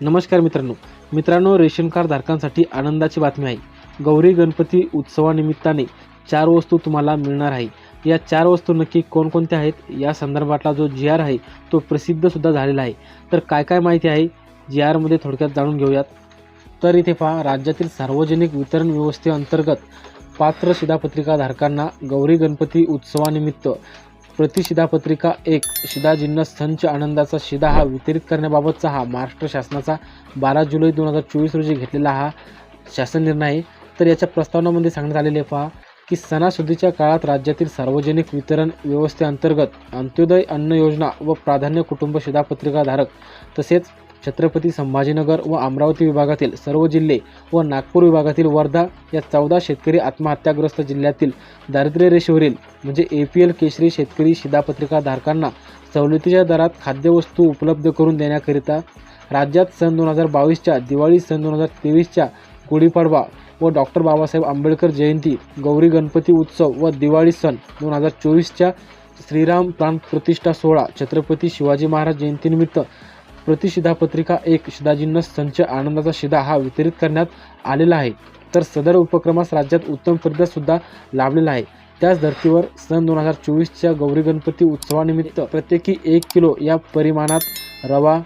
नमस्कार मित्रांनो. मित्रांनो रेशन कार्ड धारकांसाठी आनंदाची बातमी आहे. गौरी गणपती उत्सवानिमित्ताने चार वस्तू तुम्हाला मिळणार आहे. या चार वस्तू नक्की कोणकोणत्या आहेत? या संदर्भातला जो जी आर आहे तो प्रसिद्धसुद्धा झालेला आहे. तर काय काय माहिती आहे? जी आरमध्ये थोडक्यात जाणून घेऊयात. तर इथे पहा राज्यातील सार्वजनिक वितरण व्यवस्थेअंतर्गत पात्र शिधापत्रिका धारकांना गौरी गणपती उत्सवानिमित्त प्रतिशिधापत्रिका एक. शिधा जिन्नस संच आनंदाचा शिधा हा वितरित करण्याबाबतचा हा महाराष्ट्र शासनाचा बारा जुलै दोन हजार चोवीस रोजी घेतलेला हा शासन निर्णय आहे. तर याच्या प्रस्तावनामध्ये सांगण्यात आलेले आहे पहा की सणासुदीच्या काळात राज्यातील सार्वजनिक वितरण व्यवस्थेअंतर्गत अंत्योदय अन्न योजना व प्राधान्य कुटुंब शिधापत्रिकाधारक तसेच छत्रपती संभाजीनगर व अमरावती विभागातील सर्व जिल्हे व नागपूर विभागातील वर्धा या चौदा शेतकरी आत्महत्याग्रस्त जिल्ह्यातील दारिद्र्य रेषेवरील म्हणजे ए पी एल केशरी शेतकरी शिधापत्रिका धारकांना सवलतीच्या दरात खाद्यवस्तू उपलब्ध करून देण्याकरिता राज्यात सन दोन हजार बावीसच्या दिवाळी सन दोन हजार तेवीसच्या गुढीपाडवा व डॉक्टर बाबासाहेब आंबेडकर जयंती गौरी गणपती उत्सव व दिवाळी सण दोन हजार चोवीसच्या श्रीराम प्राण प्रतिष्ठा सोहळा छत्रपती शिवाजी महाराज जयंतीनिमित्त प्रतिशिधापत्रिका एक शिधाजिन्नस संच आनंदाचा शिधा हा वितरित करण्यात आलेला आहे. तर सदर उपक्रमास राज्यात उत्तम प्रतिसादसुद्धा लाभलेला आहे. त्याच धर्तीवर सन दोन हजार चोवीसच्या गौरी गणपती उत्सवानिमित्त प्रत्येकी एक किलो या परिमाणात रवा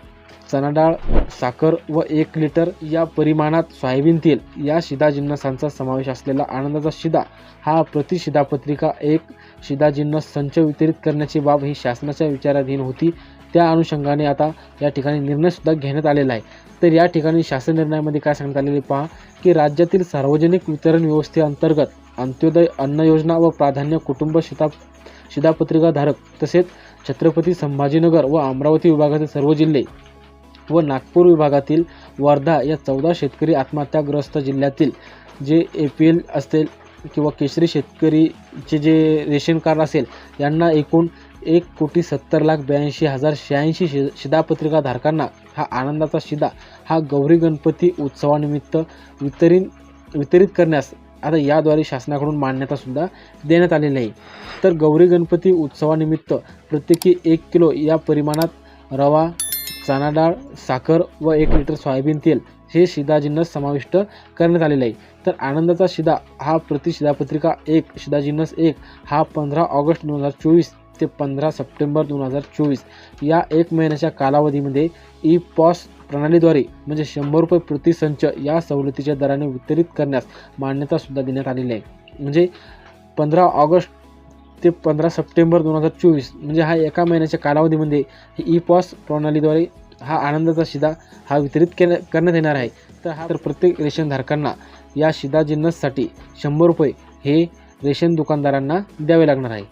चणाडाळ साखर व एक लिटर या परिमाणात सोयाबीन तेल या शिधा जिन्नसांचा समावेश असलेला आनंदाचा शिधा हा प्रतिशिधापत्रिका एक शिधा जिन्नस संच वितरित करण्याची बाब ही शासनाच्या विचाराधीन होती. त्या अनुषंगाने आता या ठिकाणी निर्णयसुद्धा घेण्यात आलेला आहे. तर या ठिकाणी शासन निर्णयामध्ये काय सांगण्यात आलेले पहा की राज्यातील सार्वजनिक वितरण व्यवस्थेअंतर्गत अंत्योदय अन्न योजना व प्राधान्य कुटुंब शिता शिधापत्रिकाधारक तसेच छत्रपती संभाजीनगर व अमरावती विभागातील सर्व जिल्हे व नागपूर विभागातील वर्धा या चौदा शेतकरी आत्महत्याग्रस्त जिल्ह्यातील जे ए पी एल असेल किंवा केशरी शेतकरीचे जे रेशन कार्ड असेल यांना एकूण एक कोटी सत्तर लाख ब्याऐंशी हजार शहाऐंशी शि शिधापत्रिका धारकांना हा आनंदाचा शिधा हा गौरी गणपती उत्सवानिमित्त वितरित वितरित करण्यास आता याद्वारे शासनाकडून मान्यतासुद्धा देण्यात आलेली आहे. तर गौरी गणपती उत्सवानिमित्त प्रत्येकी एक किलो या परिमाणात रवा चणाडाळ साखर व एक लिटर सोयाबीन तेल हे शिधा जिन्नस समाविष्ट करण्यात आलेले आहे. तर आनंदाचा शिदा हा प्रति शिधापत्रिका एक शिधाजिन्नस एक. हा पंधरा ऑगस्ट दोन हजार चोवीस ते पंधरा सप्टेंबर दोन हजार चोवीस. या एक महिन्याच्या कालावधीमध्ये ई पॉस प्रणालीद्वारे म्हणजे शंभर रुपये प्रतिसंच या सवलतीच्या दराने वितरित करण्यास मान्यतासुद्धा देण्यात आलेली आहे. म्हणजे पंधरा ऑगस्ट ते पंधरा सप्टेंबर दोन हजार चोवीस म्हणजे हा एका महिन्याच्या कालावधीमध्ये ई पॉस प्रणालीद्वारे हा आनंदाचा शिदा हा वितरित केल्या करण्यात येणार आहे. तर हा तर प्रत्येक रेशनधारकांना या शिदा जिन्नससाठी शंभर रुपये हे रेशन दुकानदारांना द्यावे लागणार आहे.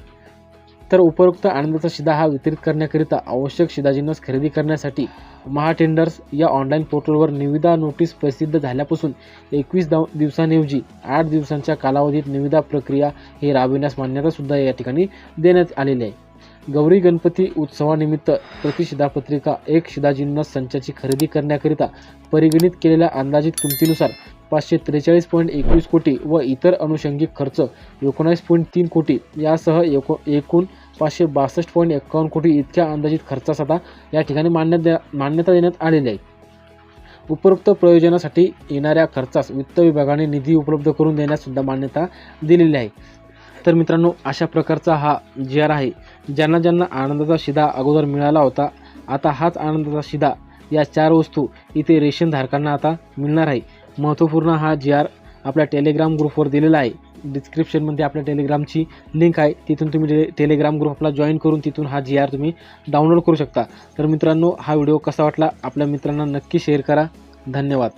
तर उपरोक्त आनंदाचा शिदा हा वितरित करण्याकरिता आवश्यक शिदाजिन्नस खरेदी करण्यासाठी महाटेंडर्स या ऑनलाईन पोर्टलवर निविदा नोटीस प्रसिद्ध झाल्यापासून एकवीस दाव दिवसांऐवजी आठ दिवसांच्या कालावधीत निविदा प्रक्रिया हे राबविण्यास मान्यतासुद्धा या ठिकाणी देण्यात आलेली आहे. गौरी गणपती उत्सवानिमित्त प्रतिशिधापत्रिका एक शिदाजींना संचाची खरेदी करण्याकरिता परिगणित केलेल्या अंदाजित किमतीनुसार पाचशे त्रेचाळीस पॉईंट एकवीस कोटी व इतर अनुषंगिक खर्च एकोणीस पॉईंट तीन कोटी यासह एको एकूण पाचशे बासष्ट पॉईंट एकावन्न कोटी इतक्या अंदाजित खर्चास आता या ठिकाणी मान्य द्या मान्यता देण्यात आलेली आहे. उपरोक्त प्रयोजनासाठी येणाऱ्या खर्चास वित्त विभागाने निधी उपलब्ध करून देण्यास सुद्धा मान्यता दिलेली आहे. तर मित्रांनो अशा प्रकारचा हा जी आर आहे ज्यांना ज्यांना आनंदाचा शिधा अगोदर मिळाला होता आता हाच आनंदाचा शिधा या चार वस्तू इथे रेशन धारकांना आता मिळणार आहे. महत्त्वपूर्ण हा जी आर आपल्या टेलिग्राम ग्रुपवर दिलेला आहे. डिस्क्रिप्शनमध्ये आपल्या टेलिग्रामची लिंक आहे. तिथून तुम्ही टे टेलिग्राम ग्रुपला जॉईन करून तिथून हा जी आर तुम्ही डाउनलोड करू शकता. तर मित्रांनो हा व्हिडिओ कसा वाटला? आपल्या मित्रांना नक्की शेअर करा. धन्यवाद.